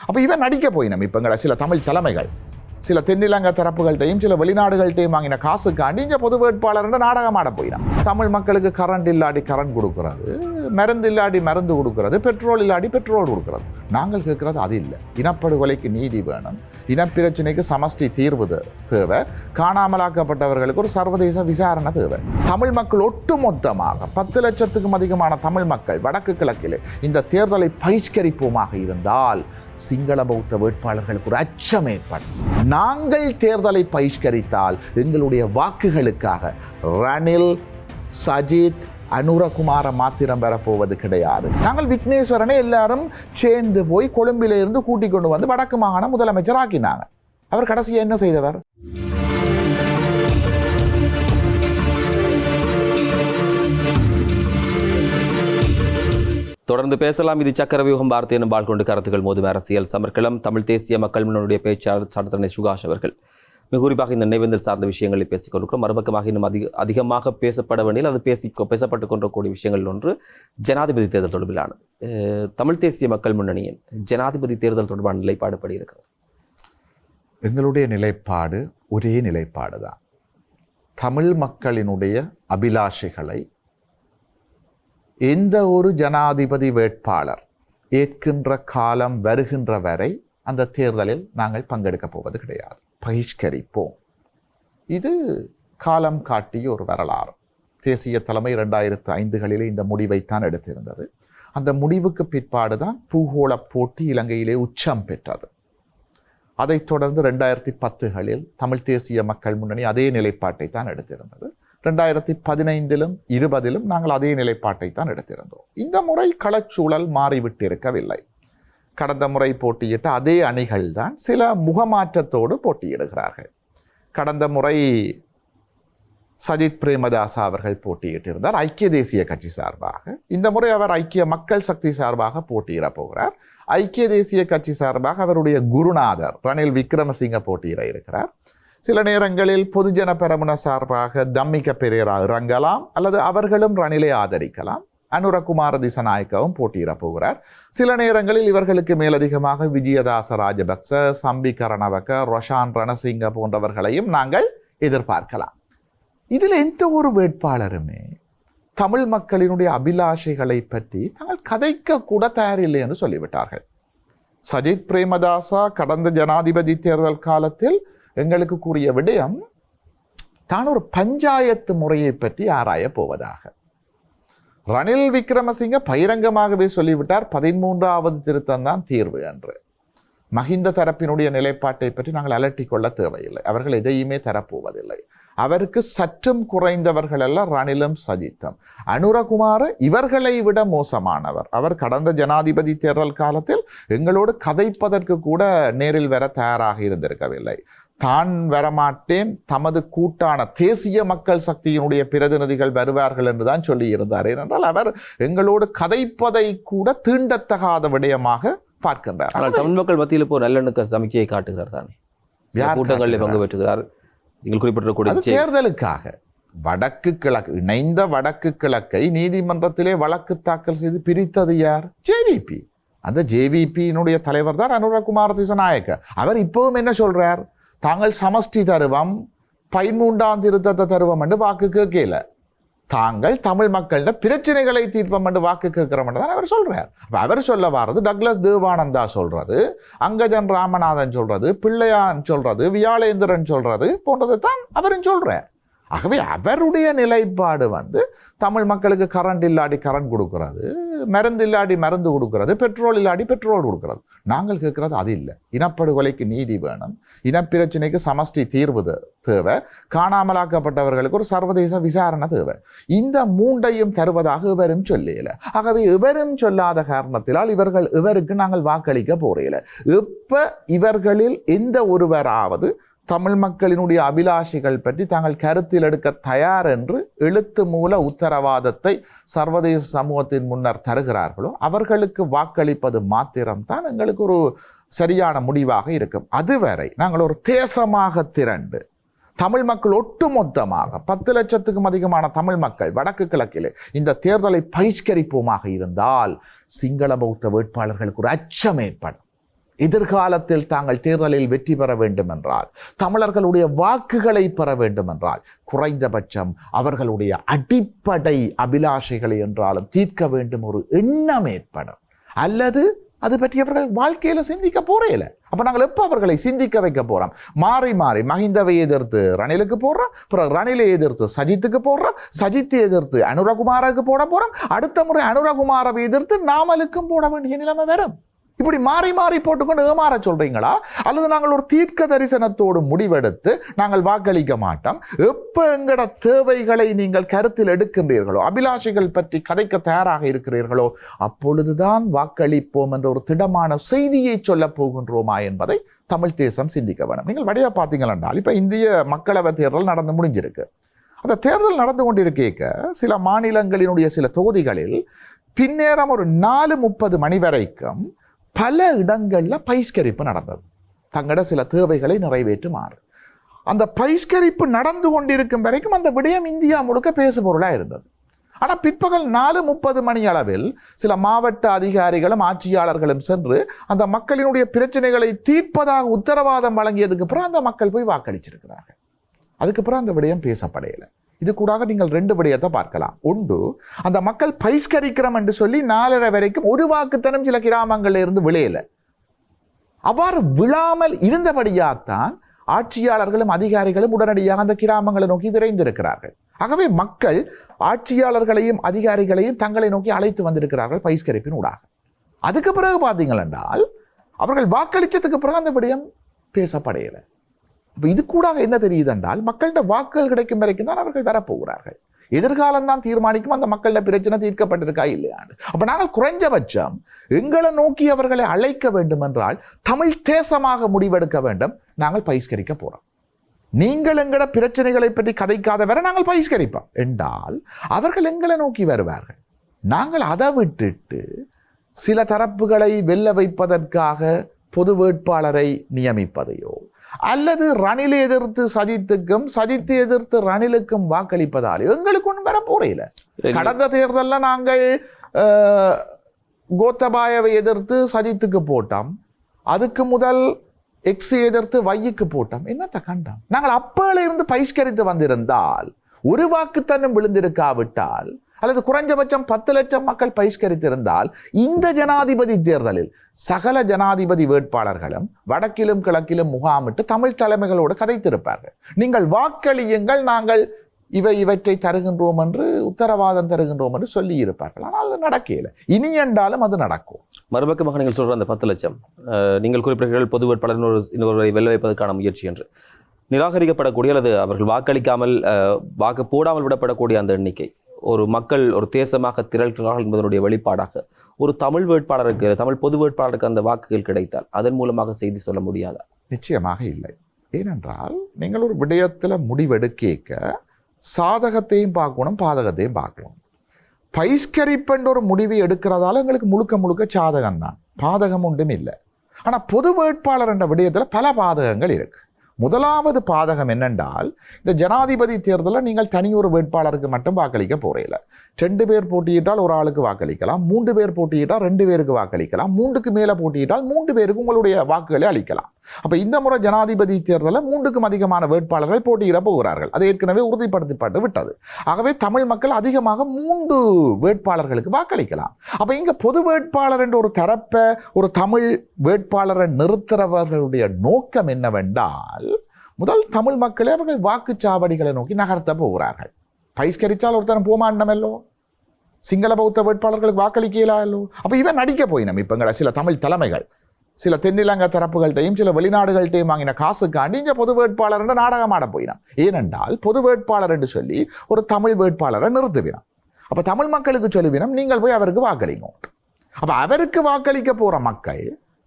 அப்போ இவன் நடிக்க போயினம் இப்போ எங்களை சில தமிழ் தலைமைகள் சில தென்னிலங்க தரப்புகள்கிட்டையும் சில வெளிநாடுகள்கிட்டையும் வாங்கின காசுக்காண்டி இங்கே பொது வேட்பாளர் நாடகம் ஆட போயினான் தமிழ் மக்களுக்கு கரண்ட் இல்லாடி கரண்ட் கொடுக்கறது மருந்து இல்லாடி மருந்து கொடுக்கறது பெட்ரோல் இல்லாடி பெட்ரோல் கொடுக்கறது. நாங்கள் கேட்குறது அது இல்லை. இனப்படுகொலைக்கு நீதி வேணும். இனப்பிரச்சனைக்கு சமஷ்டி தீர்வு தேவை. காணாமலாக்கப்பட்டவர்களுக்கு ஒரு சர்வதேச விசாரணை தேவை. தமிழ் மக்கள் ஒட்டுமொத்தமாக பத்து லட்சத்துக்கும் அதிகமான தமிழ் மக்கள் வடக்கு கிழக்கில் இந்த தேர்தலை பகிஷ்கரிப்போமாக இருந்தால் சிங்கள பௌத்த வேட்பாளர்களுக்கு ஒரு அச்சம் ஏற்படும். நாங்கள் தேர்தலை பகிஷ்கரித்தால் எங்களுடைய வாக்குகளுக்காக ரணில் சஜித் அனுரகுமார மாத்திரம் பெறப்போவது கிடையாது. நாங்கள் விக்னேஸ்வரனை எல்லாரும் சேர்ந்து போய் கொழும்பிலிருந்து கூட்டிக் கொண்டு வந்து வடக்கு மாகாண முதலமைச்சர் ஆக்கினாங்க. அவர் கடைசியாக என்ன செய்தவர்? தொடர்ந்து பேசலாம். இது சக்கரவியூகம் பாரதிய நம்பால் கொண்டு கருத்துக்கள் மோதும் அரசியல் சமர்க்களம். தமிழ் தேசிய மக்கள் முன்னணியுடைய பேச்சாளர் சட்டத்தரணி சுகாஷ் அவர்கள். மிக குறிப்பாக இந்த நினைவேந்தல் சார்ந்த விஷயங்களை பேசிக் கொண்டிருக்கிறோம் மறுபக்கமாக இன்னும் அதிக அதிகமாக பேசப்பட வேண்டிய அது பேசி பேசப்பட்டு கொண்டிருக்கக்கூடிய விஷயங்கள் ஒன்று ஜனாதிபதி தேர்தல் தொடர்பிலானது. தமிழ் தேசிய மக்கள் முன்னணியின் ஜனாதிபதி தேர்தல் தொடர்பான நிலைப்பாடு படி இருக்கிறது? எங்களுடைய நிலைப்பாடு ஒரே நிலைப்பாடு தான் தமிழ் மக்களினுடைய அபிலாஷைகளை எந்த ஒரு ஜனாதிபதி வேட்பாளர் ஏற்கின்ற காலம் வருகின்ற வரை அந்த தேர்தலில் நாங்கள் பங்கெடுக்கப் போவது கிடையாது. பகிஷ்கரிப்போம். இது காலம் காட்டிய ஒரு வரலாறு. தேசிய தலைமை ரெண்டாயிரத்து ஐந்துகளிலே இந்த முடிவைத்தான் எடுத்திருந்தது. அந்த முடிவுக்கு பிற்பாடு தான் பூகோள போட்டி இலங்கையிலே உச்சம் பெற்றது. அதைத் தொடர்ந்து ரெண்டாயிரத்தி பத்துகளில் தமிழ் தேசிய மக்கள் முன்னணி அதே நிலைப்பாட்டை தான் எடுத்திருந்தது. ரெண்டாயிரத்தி பதினைந்திலும் இருபதிலும் நாங்கள் அதே நிலைப்பாட்டை தான் எடுத்திருந்தோம். இந்த முறை களச்சூழல் மாறிவிட்டிருக்கவில்லை. கடந்த முறை போட்டியிட்ட அதே அணிகள் தான் சில முகமாற்றத்தோடு போட்டியிடுகிறார்கள். கடந்த முறை சஜித் பிரேமதாசா அவர்கள் போட்டியிட்டிருந்தார் ஐக்கிய தேசிய கட்சி சார்பாக. இந்த முறை அவர் ஐக்கிய மக்கள் சக்தி சார்பாக போட்டியிடப் போகிறார். ஐக்கிய தேசிய கட்சி சார்பாக அவருடைய குருநாதர் ரணில் விக்ரமசிங்க போட்டியிட இருக்கிறார். சில நேரங்களில் பொதுஜன பெரமுன சார்பாக தம்மிக்க பெரேரா இறங்கலாம் அல்லது அவர்களும் ரணிலை ஆதரிக்கலாம். அனுரகுமார திசநாயக்கவும் போட்டியிட போகிறார். சில நேரங்களில் இவர்களுக்கு மேலதிகமாக விஜயதாச ராஜபக்ச சம்பி கரணவக்க ரொஷான் ரணசிங்க போன்றவர்களையும் நாங்கள் எதிர்பார்க்கலாம். இதில் எந்த ஒரு வேட்பாளருமே தமிழ் மக்களினுடைய அபிலாஷைகளை பற்றி தாங்கள் கதைக்க கூட தயாரில்லை என்று சொல்லிவிட்டார்கள். சஜித் பிரேமதாசா கடந்த ஜனாதிபதி தேர்தல் காலத்தில் எங்களுக்கு கூறிய விடயம் தான் ஒரு பஞ்சாயத்து முறையை பற்றி ஆராய போவதாக. ரணில் விக்ரமசிங்க பகிரங்கமாகவே சொல்லிவிட்டார் பதிமூன்றாவது திருத்தம் தான் தீர்வு என்று. மஹிந்த தரப்பினுடைய நிலைப்பாட்டை பற்றி நாங்கள் அலட்டிக் கொள்ள தேவையில்லை. அவர்கள் எதையுமே தரப்போவதில்லை. அவருக்கு சற்றும் குறைந்தவர்கள் எல்லாம் ரணிலும் சஜித்தும். அனுரகுமார இவர்களை விட மோசமானவர். அவர் கடந்த ஜனாதிபதி தேர்தல் காலத்தில் எங்களோடு கதைப்பதற்கு கூட நேரில் வர தயாராக இருந்திருக்கவில்லை. தான் வரமாட்டேன் தமது கூட்டான தேசிய மக்கள் சக்தியினுடைய பிரதிநிதிகள் வருவார்கள் என்றுதான் சொல்லி இருந்தார் ஏனென்றால் அவர் எங்களோடு கதைப்பதை கூட தீண்டத்தகாத விடயமாக பார்க்கின்றார். தமிழ் மக்கள் மத்தியில் இப்போ நல்லெண்ணுக்க சமிக்கையை காட்டுகிறார் தானே. கூட்டங்களில்? பங்கு பெற்றுகிறார். நீங்கள் குறிப்பிட்டிருக்கக்கூடிய தேர்தலுக்காக. வடக்கு கிழக்கு இணைந்த வடக்கு கிழக்கை நீதிமன்றத்திலே வழக்கு தாக்கல் செய்து பிரித்தது யார்? ஜேவிபி அந்த ஜேவிபியினுடைய தலைவர் தான் அனுரகுமார் திசநாயக்க. அவர் இப்பவும் என்ன சொல்றார்? தாங்கள் சமஷ்டி தருவம் பதிமூன்றாம் திருத்தத்தை தருவம் என்று வாக்கு கேட்கல. தாங்கள் தமிழ் மக்கள்கிட்ட பிரச்சனைகளை தீர்ப்பம் என்று வாக்கு கேட்கிறோம் தான் அவர் சொல்கிறார் அப்போ அவர் சொல்ல வர்றது டக்ளஸ் தேவானந்தா சொல்கிறது அங்கஜன் ராமநாதன் சொல்கிறது பிள்ளையான் சொல்கிறது வியாழேந்திரன் சொல்கிறது போன்றதை தான் அவரும் சொல்கிறார் ஆகவே அவருடைய நிலைப்பாடு வந்து தமிழ் மக்களுக்கு கரண்ட் இல்லாடி கரண்ட் கொடுக்குறது. மருந்து இல்லாடி மருந்து கொடுக்கறது பெட்ரோல் இல்லாடி பெட்ரோல் கொடுக்கறது. நாங்கள் கேட்குறது அது இல்லை. இனப்படுகொலைக்கு நீதி வேணும். இனப்பிரச்சனைக்கு சமஷ்டி தீர்வு தேவை. காணாமலாக்கப்பட்டவர்களுக்கு ஒரு சர்வதேச விசாரணை தேவை. இந்த மூண்டையும் தருவதாக இவரும் சொல்லல. ஆகவே இவரும் சொல்லாத காரணத்தினால் இவர்கள் இவருக்கு நாங்கள் வாக்களிக்க போறையில இப்ப இவர்களில் எந்த ஒருவராவது தமிழ் மக்களினுடைய அபிலாஷைகள் பற்றி தாங்கள் கருத்தில் எடுக்க தயார் என்று எழுத்து மூல உத்தரவாதத்தை சர்வதேச சமூகத்தின் முன்னர் தருகிறார்களோ அவர்களுக்கு வாக்களிப்பது மாத்திரம்தான் எங்களுக்கு ஒரு சரியான முடிவாக இருக்கும். அதுவரை நாங்கள் ஒரு தேசமாக திரண்டு தமிழ் மக்கள் ஒட்டுமொத்தமாக பத்து லட்சத்துக்கும் அதிகமான தமிழ் மக்கள் வடக்கு கிழக்கிலே இந்த தேர்தலை பகிஷ்கரிப்போமாக இருந்தால் சிங்கள பௌத்த வேட்பாளர்களுக்கு ஒரு அச்சம் ஏற்படும். எதிர்காலத்தில் தாங்கள் தேர்தலில் வெற்றி பெற வேண்டும் என்றால் தமிழர்களுடைய வாக்குகளை பெற வேண்டும் என்றால் குறைந்தபட்சம் அவர்களுடைய அடிப்படை அபிலாஷைகளை என்றாலும் தீர்க்க வேண்டும் ஒரு எண்ணம் ஏற்படும். அல்லது அது பற்றி அவர்கள் வாழ்க்கையில் சிந்திக்க போறேல அப்போ நாங்கள் எப்போ அவர்களை சிந்திக்க வைக்க போகிறோம் மாறி மாறி மஹிந்தவை எதிர்த்து ரணிலுக்கு போடுறோம் பிறகு ரணிலை எதிர்த்து சஜித்துக்கு போடுறோம் சஜித்தை எதிர்த்து அனுரகுமாருக்கு போட போகிறோம் அடுத்த முறை அனுரகுமாரவை எதிர்த்து நாமலுக்கும் போட வேண்டிய நிலைமை வரும். இப்படி மாறி மாறி போட்டுக்கொண்டு ஏமாற சொல்றீங்களா? அல்லது நாங்கள் ஒரு தீர்க்க தரிசனத்தோடு முடிவெடுத்து நாங்கள் வாக்களிக்க மாட்டோம்? எப்போ எங்கட தேவைகளை நீங்கள் கருத்தில் எடுக்கின்றீர்களோ அபிலாஷைகள் பற்றி கதைக்க தயாராக இருக்கிறீர்களோ அப்பொழுதுதான் வாக்களிப்போம் என்ற ஒரு திடமான செய்தியை சொல்ல போகின்றோமா என்பதை தமிழ் தேசம் சிந்திக்க வேணும் நீங்கள் வடிவா பார்த்தீங்களென்றால் இப்போ இந்திய மக்களவை தேர்தல் நடந்து முடிஞ்சிருக்கு. அந்த தேர்தல் நடந்து கொண்டிருக்க சில மாநிலங்களினுடைய சில தொகுதிகளில் பின்னேரம் ஒரு நாலு முப்பது மணி வரைக்கும் பல இடங்களில் பைஸ்கரிப்பு நடந்தது. தங்களோட சில தேவைகளை நிறைவேற்றுமாறு. அந்த பைஸ்கரிப்பு நடந்து கொண்டிருக்கும் வரைக்கும் அந்த விடயம் இந்தியா முழுக்க பேசுபொருளாக இருந்தது. ஆனால் பிற்பகல் நாலு முப்பது மணி அளவில் சில மாவட்ட அதிகாரிகளும் ஆட்சியாளர்களும் சென்று அந்த மக்களினுடைய பிரச்சனைகளை தீர்ப்பதாக உத்தரவாதம் வழங்கியதுக்கு அப்புறம் அந்த மக்கள் போய் வாக்களிச்சிருக்கிறார்கள். அதுக்கப்புறம் அந்த விடயம் பேசப்படையலை. இது கூடாக நீங்கள் ரெண்டு விடயத்தை பார்க்கலாம். ஒன்று அந்த மக்கள் பைஸ்கரிக்கிறோம் என்று சொல்லி நாலரை வரைக்கும் ஒரு வாக்குத்தனம் சில கிராமங்களில் இருந்து விளையலை. அவ்வாறு விழாமல் இருந்தபடியாகத்தான் ஆட்சியாளர்களும் அதிகாரிகளும் உடனடியாக அந்த கிராமங்களை நோக்கி விரைந்திருக்கிறார்கள். ஆகவே மக்கள் ஆட்சியாளர்களையும் அதிகாரிகளையும் தங்களை நோக்கி அழைத்து வந்திருக்கிறார்கள் பைஸ்கரிப்பின் ஊடாக. அதுக்கு பிறகு பார்த்தீங்கள் என்றால் அவர்கள் வாக்களித்ததுக்கு பிறகு அந்த விடயம் பேசப்படையலை. இப்போ இது கூட என்ன தெரியுது என்றால் மக்கள்கிட்ட வாக்குகள் கிடைக்கும் வரைக்கும் தான் அவர்கள் வரப்போகிறார்கள். எதிர்காலம் தான் தீர்மானிக்கும் அந்த மக்கள பிரச்சனை தீர்க்கப்பட்டிருக்கா இல்லையான்னு அப்போ நாங்கள் குறைஞ்சபட்சம் எங்களை நோக்கி அவர்களை அழைக்க வேண்டும் என்றால் தமிழ் தேசமாக முடிவெடுக்க வேண்டும். நாங்கள் பகிஷ்கரிக்க போகிறோம் நீங்கள் எங்கட பிரச்சனைகளை பற்றி கதைக்காத வரை நாங்கள் பகிஷ்கரிப்போம். என்றால் அவர்கள் எங்களை நோக்கி வருவார்கள். நாங்கள் அதை விட்டுட்டு சில தரப்புகளை வெல்ல வைப்பதற்காக பொது வேட்பாளரை நியமிப்பதையோ அல்லது ரணிலை எதிர்த்து சஜித்துக்கும் சஜித்தை எதிர்த்து ரணிலுக்கும் வாக்களிப்பதால் எங்களுக்கு ஒன்றும் வர போறையில கடந்த தேர்தல்ல நாங்கள் அஹ், கோத்தபாயவை எதிர்த்து சஜித்துக்கு போட்டோம். அதுக்கு முதல் எக்ஸை எதிர்த்து வையுக்கு போட்டோம். என்னத்த கண்டோம்? நாங்கள் அப்பல இருந்து பகிஷ்கரித்து வந்திருந்தால் ஒரு வாக்குத்தன்னும் விழுந்திருக்காவிட்டால் அல்லது குறைஞ்சபட்சம் பத்து லட்சம் மக்கள் பகிஷ்கரித்திருந்தால் இந்த ஜனாதிபதி தேர்தலில் சகல ஜனாதிபதி வேட்பாளர்களும் வடக்கிலும் கிழக்கிலும் முகாமிட்டு தமிழ் தலைமைகளோடு கதைத்திருப்பார்கள். நீங்கள் வாக்களியுங்கள் நாங்கள் இவை இவற்றை தருகின்றோம் என்று உத்தரவாதம் தருகின்றோம் என்று சொல்லி இருப்பார்கள் ஆனால் அது நடக்கல இனி என்றாலும் அது நடக்கும். மறுபக்கமாக நீங்கள் சொல்ற அந்த பத்து லட்சம் நீங்கள் குறிப்பிட்டீர்கள் பொது வேட்பாளர் இன்னொரு இன்னொருவரை வெல்ல வைப்பதற்கான முயற்சி என்று. நிராகரிக்கப்படக்கூடிய அல்லது அவர்கள் வாக்களிக்காமல் வாக்கு போடாமல் விடப்படக்கூடிய அந்த எண்ணிக்கை. ஒரு மக்கள் ஒரு தேசமாக திரள்கிறார்கள் என்பதனுடைய வெளிப்பாடாக. ஒரு தமிழ் வேட்பாளருக்கு தமிழ் பொது வேட்பாளருக்கு அந்த வாக்குகள் கிடைத்தால் அதன் மூலமாக செய்தி சொல்ல முடியாதா? நிச்சயமாக இல்லை. ஏனென்றால் நீங்கள் ஒரு விடயத்தில் முடிவெடுக்க சாதகத்தையும் பார்க்கணும் பாதகத்தையும் பார்க்கணும். பைஸ்கரிப்பென்ற ஒரு முடிவை எடுக்கிறதால எங்களுக்கு முழுக்க முழுக்க சாதகம் தான் பாதகம் ஒன்றும் இல்லை. ஆனால் பொது வேட்பாளர் என்ற விடயத்தில் பல பாதகங்கள் இருக்குது முதலாவது பாதகம் என்னென்றால் இந்த ஜனாதிபதி தேர்தலில் நீங்கள் தனி ஒரு வேட்பாளருக்கு மட்டும் வாக்களிக்க போகிறீங்கள ரெண்டு பேர் போட்டியிட்டால் ஒரு ஆளுக்கு வாக்களிக்கலாம் மூன்று பேர் போட்டியிட்டால் ரெண்டு பேருக்கு வாக்களிக்கலாம் மூன்றுக்கு மேலே போட்டியிட்டால் மூன்று பேருக்கு உங்களுடைய வாக்குகளை அளிக்கலாம். அப்போ இந்த முறை ஜனாதிபதி தேர்தலில் மூன்றுக்கும் அதிகமான வேட்பாளர்கள் போட்டியிட போகிறார்கள். அது ஏற்கனவே உறுதிப்படுத்தப்பட்டு விட்டது. ஆகவே தமிழ் மக்கள் அதிகமாக மூன்று வேட்பாளர்களுக்கு வாக்களிக்கலாம். அப்போ இங்கே பொது வேட்பாளர் என்ற ஒரு தரப்பை ஒரு தமிழ் வேட்பாளரை நிறுத்துறவர்களுடைய நோக்கம் என்னவென்றால் முதல் தமிழ் மக்களே அவர்கள் வாக்குச்சாவடிகளை நோக்கி நகர்த்த போகிறார்கள். பைஸ்கரிச்சால் ஒருத்தன் போமாண்டமல்லோ சிங்கள பௌத்த வேட்பாளர்களுக்கு வாக்களிக்கலாமல்லோ அப்போ இவன் நடிக்க போயினம் இப்போங்கிற சில தமிழ் தலைமைகள் சில தென்னிலங்க தரப்புகள்கிட்டையும் சில வெளிநாடுகள்கிட்டையும் வாங்கின காசுக்காண்டி இங்கே பொது வேட்பாளர் என்று நாடகம் ஆட போயினான். ஏனென்றால் பொது வேட்பாளர் என்று சொல்லி ஒரு தமிழ் வேட்பாளரை நிறுத்துவினான். அப்போ தமிழ் மக்களுக்கு சொல்லுவினம் நீங்கள் போய் அவருக்கு வாக்களிங்க. அப்ப அவருக்கு வாக்களிக்க போற மக்கள்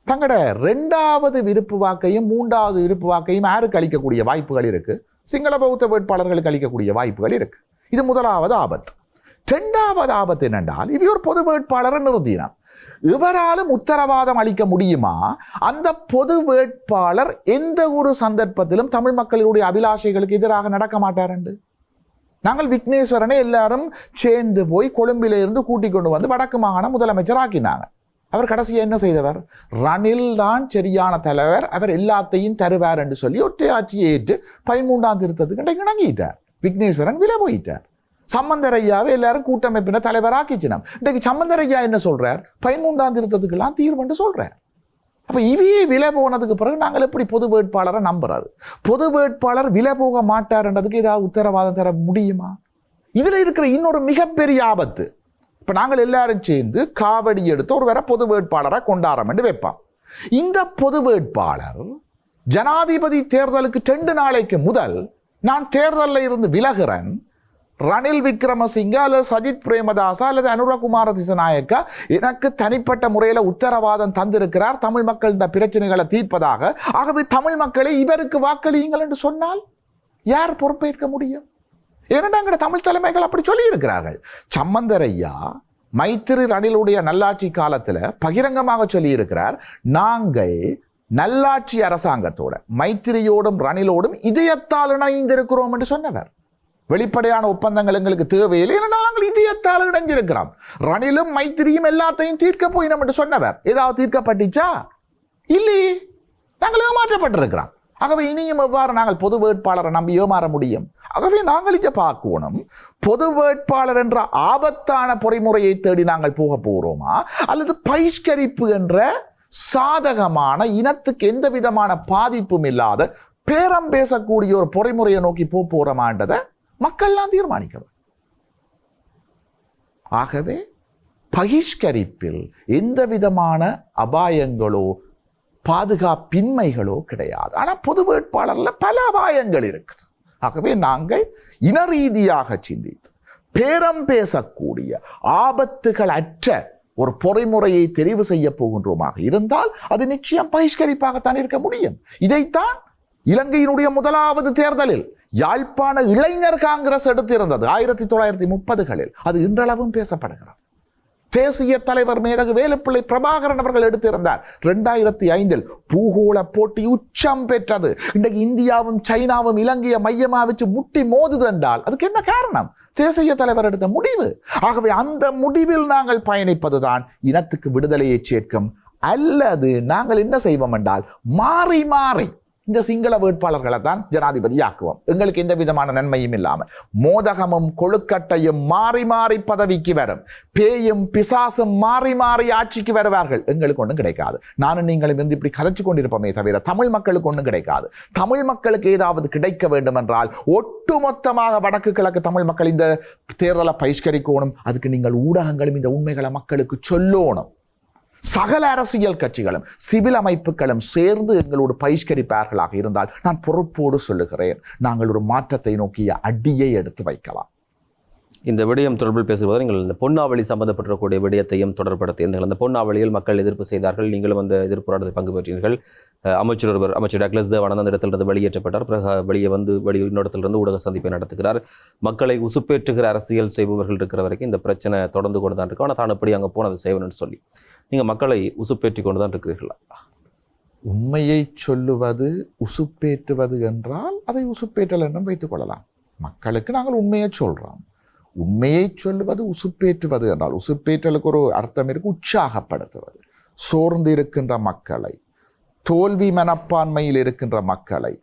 தங்களோட ரெண்டாவது விருப்பு வாக்கையும் மூன்றாவது விருப்பு வாக்கையும் யாருக்கு அளிக்கக்கூடிய வாய்ப்புகள் இருக்கு? சிங்கள பௌத்த வேட்பாளர்களுக்கு அளிக்கக்கூடிய வாய்ப்புகள் இருக்கு. இது முதலாவது ஆபத்து. ரெண்டாவது ஆபத்து என்னென்றால் இவர் ஒரு பொது வேட்பாளரை நிறுத்தினான். இவராலும் உத்தரவாதம் அளிக்க முடியுமா? அந்த பொது வேட்பாளர் எந்த ஒரு சந்தர்ப்பத்திலும் தமிழ் மக்களுடைய அபிலாஷைகளுக்கு எதிராக நடக்க மாட்டார் என்று நாங்கள் விக்னேஸ்வரனை எல்லாரும் சேர்ந்து போய் கொழும்பிலிருந்து கூட்டிக் கொண்டு வந்து வடக்கு மாகாண முதலமைச்சர் ஆக்கினாங்க. அவர் கடைசியாக என்ன செய்தவர்? ரணில் தான் சரியான தலைவர். அவர் எல்லாத்தையும் தருவார் என்று சொல்லி ஒற்றையாட்சியை ஏற்று பதிமூன்றாம் திருத்தத்துக்கு இணங்கிட்டார் விக்னேஸ்வரன் விலை போயிட்டார். சம்பந்தரையாவை எல்லாரும் கூட்டமைப்பின தலைவராக்கிச்சினம். இன்றைக்கு சம்பந்தரையா என்ன சொல்றார்? பதிமூன்றாம் திருத்தத்துக்கெல்லாம் தீர்வுன்னு சொல்றார். அப்ப இவையே விலை போனதுக்கு பிறகு நாங்கள் எப்படி பொது வேட்பாளரை நம்புறாரு பொது வேட்பாளர் விலை போக மாட்டார்ன்றதுக்கு ஏதாவது உத்தரவாதம் தர முடியுமா? இதில் இருக்கிற இன்னொரு மிகப்பெரிய ஆபத்து. இப்போ நாங்கள் எல்லாரும் சேர்ந்து காவடி எடுத்து ஒரு வேற பொது வேட்பாளரை கொண்டாடுறோம்னு வைப்பான் இந்த பொது வேட்பாளர் ஜனாதிபதி தேர்தலுக்கு ரெண்டு நாளைக்கு முதல் நான் தேர்தலில் இருந்து விலகிறேன். ரணில் விக்ரமசிங்க அல்லது சஜித் பிரேமதாசா அல்லது அனுரகுமார திசநாயக்கா எனக்கு தனிப்பட்ட முறையில் உத்தரவாதம் தந்திருக்கிறார். தமிழ் மக்கள் இந்த பிரச்சனைகளை தீர்ப்பதாக. ஆகவே தமிழ் மக்களை இவருக்கு வாக்களியுங்கள் என்று சொன்னால் யார் பொறுப்பேற்க முடியும்? ஏனென்றால் எங்கட தமிழ் தலைமைகள் அப்படி சொல்லியிருக்கிறார்கள். சம்பந்தரையா மைத்திரி ரணிலுடைய நல்லாட்சி காலத்தில் பகிரங்கமாக சொல்லியிருக்கிறார் நாங்கள் நல்லாட்சி அரசாங்கத்தோட மைத்திரியோடும் ரணிலோடும் இதயத்தால் இணைந்திருக்கிறோம் என்று சொன்னவர். வெளிப்படையான ஒப்பந்தங்கள் எங்களுக்கு தேவையில்லை ஏனென்றால் நாங்கள் இதயத்தால் இணைஞ்சிருக்கிறோம். ரணிலும் மைத்திரியும் எல்லாத்தையும் தீர்க்க போயினோம் என்று சொன்னவர். ஏதாவது தீர்க்கப்பட்டுச்சா? இல்லையே. நாங்கள் ஏமாற்றப்பட்டிருக்கிறோம். ஆகவே இனியும் எவ்வாறு நாங்கள் பொது வேட்பாளரை நம்பி ஏமாற முடியும்? ஆகவே நாங்கள் இங்க பார்க்கணும். பொது வேட்பாளர் என்ற ஆபத்தான பொறிமுறையை தேடி நாங்கள் போக போகிறோமா? அல்லது பரிஷ்கரிப்பு என்ற சாதகமான இனத்துக்கு எந்த விதமான பாதிப்பும் இல்லாத பேரம் பேசக்கூடிய ஒரு பொறிமுறையை நோக்கி போக போறோமான்றதை மக்கள்லாம் தீர்மானிக்கணும். ஆகவே பகிஷ்கரிப்பில் எந்த விதமான அபாயங்களோ பாதுகாப்பின்மைகளோ கிடையாது. ஆனால் பொது வேட்பாளரில் பல அபாயங்கள் இருக்குது. ஆகவே நாங்கள் இன ரீதியாக சிந்தித்து பேரம் பேசக்கூடிய ஆபத்துகள் அற்ற ஒரு பொறைமுறையை தெரிவு செய்ய போகின்றோமாக இருந்தால் அது நிச்சயம் பகிஷ்கரிப்பாகத்தான் இருக்க முடியும். இதைத்தான் இலங்கையினுடைய முதலாவது தேர்தலில் யாழ்ப்பாண இளைஞர் காங்கிரஸ் எடுத்திருந்தது ஆயிரத்தி தொள்ளாயிரத்தி முப்பதுகளில். அது இன்றளவும் பேசப்படுகிறது. தேசிய தலைவர் மேதகு வேலுப்பிள்ளை பிரபாகரன் அவர்கள் எடுத்திருந்தார். ரெண்டாயிரத்தி ஐந்தில் பூகோள போட்டி உச்சம் பெற்றது. இன்றைக்கு இந்தியாவும் சைனாவும் இலங்கையை மையமா வச்சு முட்டி மோதுது என்றால் அதுக்கு என்ன காரணம்? தேசிய தலைவர் எடுத்த முடிவு. ஆகவே அந்த முடிவில் நாங்கள் பயணிப்பதுதான் இனத்துக்கு விடுதலையை சேர்க்கும் அல்லது நாங்கள் என்ன செய்வோம் என்றால் மாறி மாறி இந்த சிங்கள வேட்பாளர்களை தான் ஜனாதிபதி ஆக்குவோம் எங்களுக்கு எந்த விதமான நன்மையும் இல்லாமல். மோதகமும் கொழுக்கட்டையும் மாறி மாறி பதவிக்கு வரும். பேயும் பிசாசும் மாறி மாறி ஆட்சிக்கு வருவார்கள். எங்களுக்கு ஒன்றும் கிடைக்காது. நானும் நீங்களும் வந்து இப்படி கதைச்சு கொண்டிருப்போமே தவிர தமிழ் மக்களுக்கு ஒன்றும் கிடைக்காது. தமிழ் மக்களுக்கு ஏதாவது கிடைக்க வேண்டும் என்றால் ஒட்டுமொத்தமாக வடக்கு கிழக்கு தமிழ் மக்கள் இந்த தேர்தலை பகிஷ்கரிக்கணும். அதுக்கு நீங்கள் ஊடகங்களும் இந்த உண்மைகளை மக்களுக்கு சொல்லணும். சகல அரசியல் கட்சிகளும் சிவில் அமைப்புகளும் சேர்ந்து எங்களோடு பகிஷ்கரிப்பார்களாக இருந்தால் நான் பொறுப்போடு சொல்லுகிறேன். நாங்கள் ஒரு மாற்றத்தை நோக்கிய அடியை எடுத்து வைக்கலாம். இந்த விடயம் தொடர்பில் பேசுவதால் நீங்கள் இந்த பொன்னாவளி சம்பந்தப்பட்டிருக்கக்கூடிய விடயத்தையும் தொடர்படுத்தி இந்த அந்த பொன்னாவளியில் மக்கள் எதிர்ப்பு செய்தார்கள் நீங்களும் அந்த எதிர்ப்பு போராட்டத்தில் பங்கு பெற்றீர்கள். அமைச்சர் ஒருவர் அமைச்சர் டக்ளஸ் தேவானந்த் அந்த இடத்திலிருந்து வெளியேற்றப்பட்டார். பிறகு வெளியே வந்து வெளி இன்னொருத்திலிருந்து ஊடக சந்திப்பை நடத்துகிறார். மக்களை உசுப்பேற்றுகிற அரசியல் செய்பவர்கள் இருக்கிற வரைக்கும் இந்த பிரச்சனை தொடர்ந்து கொண்டு தான் இருக்கும் ஆனால் தான் எப்படி அங்கே போனது செய்வனுன்னு சொல்லி. நீங்கள் மக்களை உசுப்பேற்றி கொண்டு தான் இருக்கிறீர்களா? உண்மையை சொல்லுவது உசுப்பேற்றுவது என்றால் அதை உசுப்பேற்றல் என்றும் வைத்துக் கொள்ளலாம். மக்களுக்கு நாங்கள் உண்மையை சொல்கிறோம் உண்மையை சொல்லுவது உசுப்பேற்றுவது என்றால் உசுப்பேற்றலுக்கு ஒரு அர்த்தம் இருக்கு உற்சாகப்படுத்துவது. சோர்ந்து இருக்கின்ற மக்களை தோல்வி மனப்பான்மையில் இருக்கின்ற மக்களை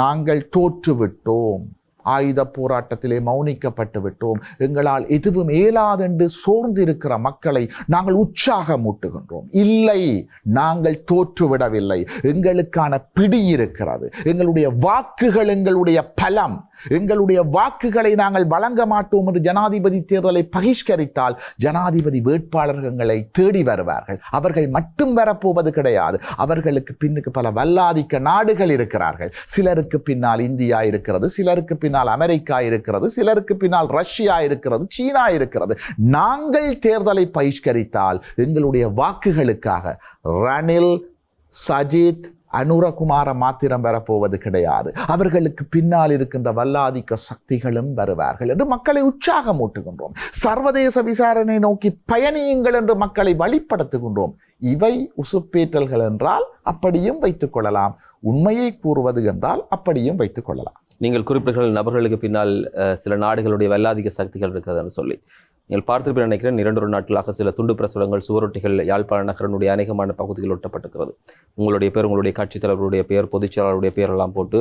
நாங்கள் தோற்றுவிட்டோம். ஆயுத போராட்டத்திலே மௌனிக்கப்பட்டு விட்டோம். எங்களால் எதுவும் இயலாதென்று சோர்ந்திருக்கிற மக்களை நாங்கள் உற்சாகமூட்டுகின்றோம். இல்லை நாங்கள் தோற்றுவிடவில்லை. எங்களுக்கான பிடி இருக்கிறது. எங்களுடைய வாக்குகள் எங்களுடைய பலம். எங்களுடைய வாக்குகளை நாங்கள் வழங்க மாட்டோம் என்று ஜனாதிபதி தேர்தலை பகிஷ்கரித்தால் ஜனாதிபதி வேட்பாளர்களை தேடி வருவார்கள். அவர்கள் மட்டும் வரப்போவது கிடையாது. அவர்களுக்கு பின்னுக்கு பல வல்லாதிக்க நாடுகள் இருக்கிறார்கள். சிலருக்கு பின்னால் இந்தியா இருக்கிறது சிலருக்கு பின்னால் அமெரிக்கா இருக்கிறது சிலருக்கு பின்னால் ரஷ்யா இருக்கிறது சீனா இருக்கிறது. நாங்கள் தேர்தலை பகிஷ்கரித்தால் எங்களுடைய வாக்குகளுக்காக ரணில் சஜித் அனுரகுமார மாத்திரம் வரப்போவது கிடையாது. அவர்களுக்கு பின்னால் இருக்கின்ற வல்லாதிக்க சக்திகளும் வருவார்கள் என்று மக்களை உற்சாகமூட்டுகின்றோம். சர்வதேச விசாரணை நோக்கி பயணியுங்கள் என்று மக்களை வழிப்படுத்துகின்றோம். இவை உசுப்பேற்றல்கள் என்றால் அப்படியும் வைத்துக் கொள்ளலாம். உண்மையை கூறுவது என்றால் அப்படியும் வைத்துக் கொள்ளலாம். நீங்கள் குறிப்பிட்ட நபர்களுக்கு பின்னால் சில நாடுகளுடைய வல்லாதிக சக்திகள் இருக்கிறதுன்னு சொல்லி. நீங்கள் பார்த்திருப்பேன் நினைக்கிறேன் இரண்டு ஒரு நாட்களாக சில துண்டு பிரசுரங்கள் சுவரொட்டிகள் யாழ்ப்பாண நகரனுடைய அநேகமான பகுதிகள் ஒட்டப்பட்டிருக்கிறது. உங்களுடைய பேர் உங்களுடைய கட்சித் தலைவருடைய பெயர் பொதுச் செயலாளருடைய பெயரெல்லாம் போட்டு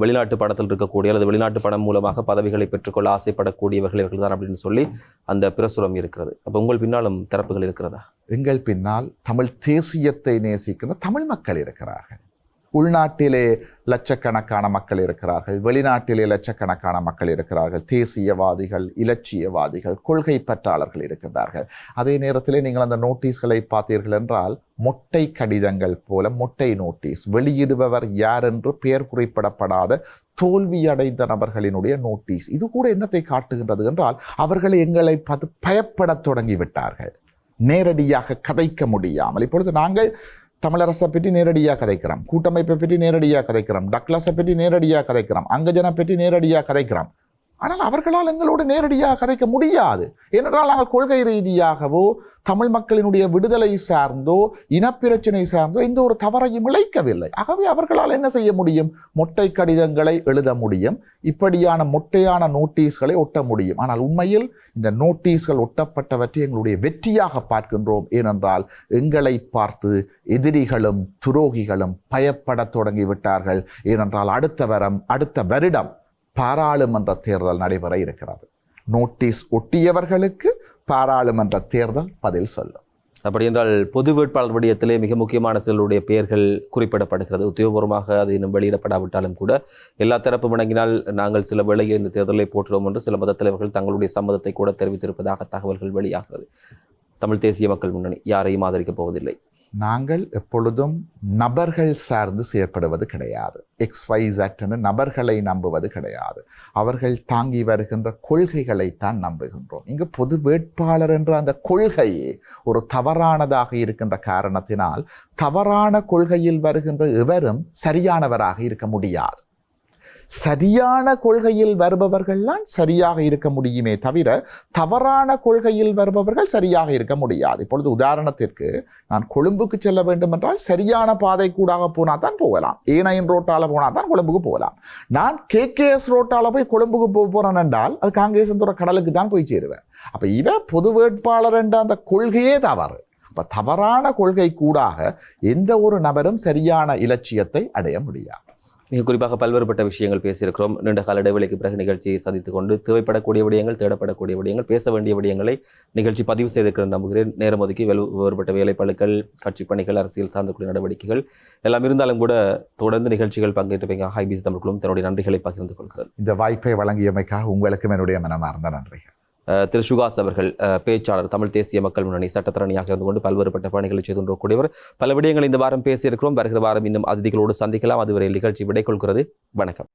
வெளிநாட்டு படத்தில் இருக்கக்கூடிய அல்லது வெளிநாட்டு படம் மூலமாக பதவிகளை பெற்றுக்கொள்ள ஆசைப்படக்கூடியவர்கள் இவர்கள் தான் அப்படின்னு சொல்லி அந்த பிரசுரம் இருக்கிறது. அப்போ உங்கள் பின்னாலும் தரப்புகள் இருக்கிறதா? எங்கள் பின்னால் தமிழ் தேசியத்தை நேசிக்கிற தமிழ் மக்கள் இருக்கிறார்கள். உள்நாட்டிலே லட்சக்கணக்கான மக்கள் இருக்கிறார்கள் வெளிநாட்டிலே லட்சக்கணக்கான மக்கள் இருக்கிறார்கள் தேசியவாதிகள் இலட்சியவாதிகள் கொள்கை பற்றாளர்கள் இருக்கின்றார்கள். அதே நேரத்தில் நீங்கள் அந்த நோட்டீஸ்களை பார்த்தீர்கள் என்றால் மொட்டை கடிதங்கள் போல மொட்டை நோட்டீஸ் வெளியிடுபவர் யார் என்று பெயர் குறிப்பிடப்படாத தோல்வியடைந்த நபர்களினுடைய நோட்டீஸ். இது கூட என்னத்தை காட்டுகின்றது என்றால் அவர்கள் எங்களை பார்த்து பயப்படத் தொடங்கிவிட்டார்கள் நேரடியாக கதைக்க முடியாமல். இப்பொழுது நாங்கள் தமிழரசை பற்றி நேரடியாக கதைக்கிறோம். கூட்டமைப்பை பற்றி நேரடியாக கதைக்கிறோம். டக்ளஸை பற்றி நேரடியாக கதைக்கிறோம். அங்கஜனை பற்றி நேரடியாக கதைக்கிறோம். ஆனால் அவர்களால் எங்களோடு நேரடியாக கதைக்க முடியாது. ஏனென்றால் நாங்கள் கொள்கை ரீதியாகவோ தமிழ் மக்களினுடைய விடுதலை சார்ந்தோ இனப்பிரச்சனை சார்ந்தோ எந்த ஒரு தவறையும் இழைக்கவில்லை. ஆகவே அவர்களால் என்ன செய்ய முடியும்? மொட்டை கடிதங்களை எழுத முடியும். இப்படியான மொட்டையான நோட்டீஸ்களை ஒட்ட முடியும். ஆனால் உண்மையில் இந்த நோட்டீஸ்கள் ஒட்டப்பட்டவற்றை எங்களுடைய வெற்றியாக பார்க்கின்றோம். ஏனென்றால் எங்களை பார்த்து எதிரிகளும் துரோகிகளும் பயப்படத் தொடங்கிவிட்டார்கள். ஏனென்றால் அடுத்த வரம் அடுத்த வருடம் பாராளுமன்ற தேர்தல் நடைபெற இருக்கிறது. நோட்டீஸ் ஒட்டியவர்களுக்கு பாராளுமன்ற தேர்தல் பதில் சொல்லும். அப்படி என்றால் பொது வேட்பாளர் விடயத்திலே மிக முக்கியமான சிலருடைய பெயர்கள் குறிப்பிடப்படுகிறது. உத்தியோகபூர்வமாக அது இன்னும் வெளியிடப்படாவிட்டாலும் கூட எல்லா தரப்பு வணங்கினால் நாங்கள் சில வேளையில் இந்த தேர்தலை போற்றுவோம் என்று சில மத தலைவர்கள் தங்களுடைய சம்மதத்தை கூட தெரிவித்திருப்பதாக தகவல்கள் வெளியாகிறது. தமிழ் தேசிய மக்கள் முன்னணி யாரையும் ஆதரிக்கப் போவதில்லை. நாங்கள் எப்பொழுதும் நபர்கள் சார்ந்து செயற்படுவது கிடையாது. எக்ஸ் ஒய் ஜெட்னு நபர்களை நம்புவது கிடையாது. அவர்கள் தாங்கி வருகின்ற கொள்கைகளைத்தான் நம்புகின்றோம். இங்கு பொது வேட்பாளர் என்ற அந்த கொள்கையே ஒரு தவறானதாக இருக்கின்ற காரணத்தினால் தவறான கொள்கையில் வருகின்ற எவரும் சரியானவராக இருக்க முடியாது. சரியான கொள்கையில் வருபவர்கள்லாம் சரியாக இருக்க முடியுமே தவிர தவறான கொள்கையில் வருபவர்கள் சரியாக இருக்க முடியாது. இப்பொழுது உதாரணத்திற்கு நான் கொழும்புக்கு செல்ல வேண்டும் என்றால் சரியான பாதை கூடாக போனால் தான் போகலாம். ஏனையின் ரோட்டால் போனால் தான் கொழும்புக்கு போகலாம். நான் கேகேஎஸ் ரோட்டால் போய் கொழும்புக்கு போக போகிறேன் என்றால் அது காங்கேசந்துற கடலுக்கு தான் போய் சேருவேன். அப்போ இவ பொது வேட்பாளர் என்ற அந்த கொள்கையே தவறு. இப்போ தவறான கொள்கை கூடாக எந்த ஒரு நபரும் சரியான இலட்சியத்தை அடைய முடியாது. மிக குறிப்பாக பல்வேறுபட்ட விஷயங்கள் பேசியிருக்கிறோம். நீண்ட கால இடைவெளிக்கு பிறகு நிகழ்ச்சியை சந்தித்துக் கொண்டு தேவைப்படக்கூடிய விடயங்கள் தேடப்படக்கூடிய விடயங்கள் பேச வேண்டிய விடயங்களை நிகழ்ச்சி பதிவு செய்திருக்கிறேன் நம்புகிறேன். நேரம் ஒதுக்கி வேறுபட்ட வேலைப்பளுக்கள் கட்சி பணிகள் அரசியல் சார்ந்த கூடிய நடவடிக்கைகள் எல்லாம் இருந்தாலும் கூட தொடர்ந்து நிகழ்ச்சிகள் பங்கேற்றமைக்காக ஹைபிஸ் தமிழ்களும் தன்னுடைய நன்றிகளை பகிர்ந்து கொள்கிறேன். இந்த வாய்ப்பை வழங்கியமைக்காக உங்களுக்கும் என்னுடைய மனமார்ந்த நன்றிகள். திரு சுகாஸ் அவர்கள் பேச்சாளர் தமிழ் தேசிய மக்கள் முன்னணி சட்டத்தரணியாக இருந்து கொண்டு பல்வேறுபட்ட பணிகளை செய்து கொண்டிருக்கக்கூடியவர். பல விடயங்கள் இந்த வாரம் பேசியிருக்கிறோம். வருகிற வாரம் இன்னும் அதிதிகளோடு சந்திக்கலாம். அதுவரை நிகழ்ச்சி விடைகொள்கிறது. வணக்கம்.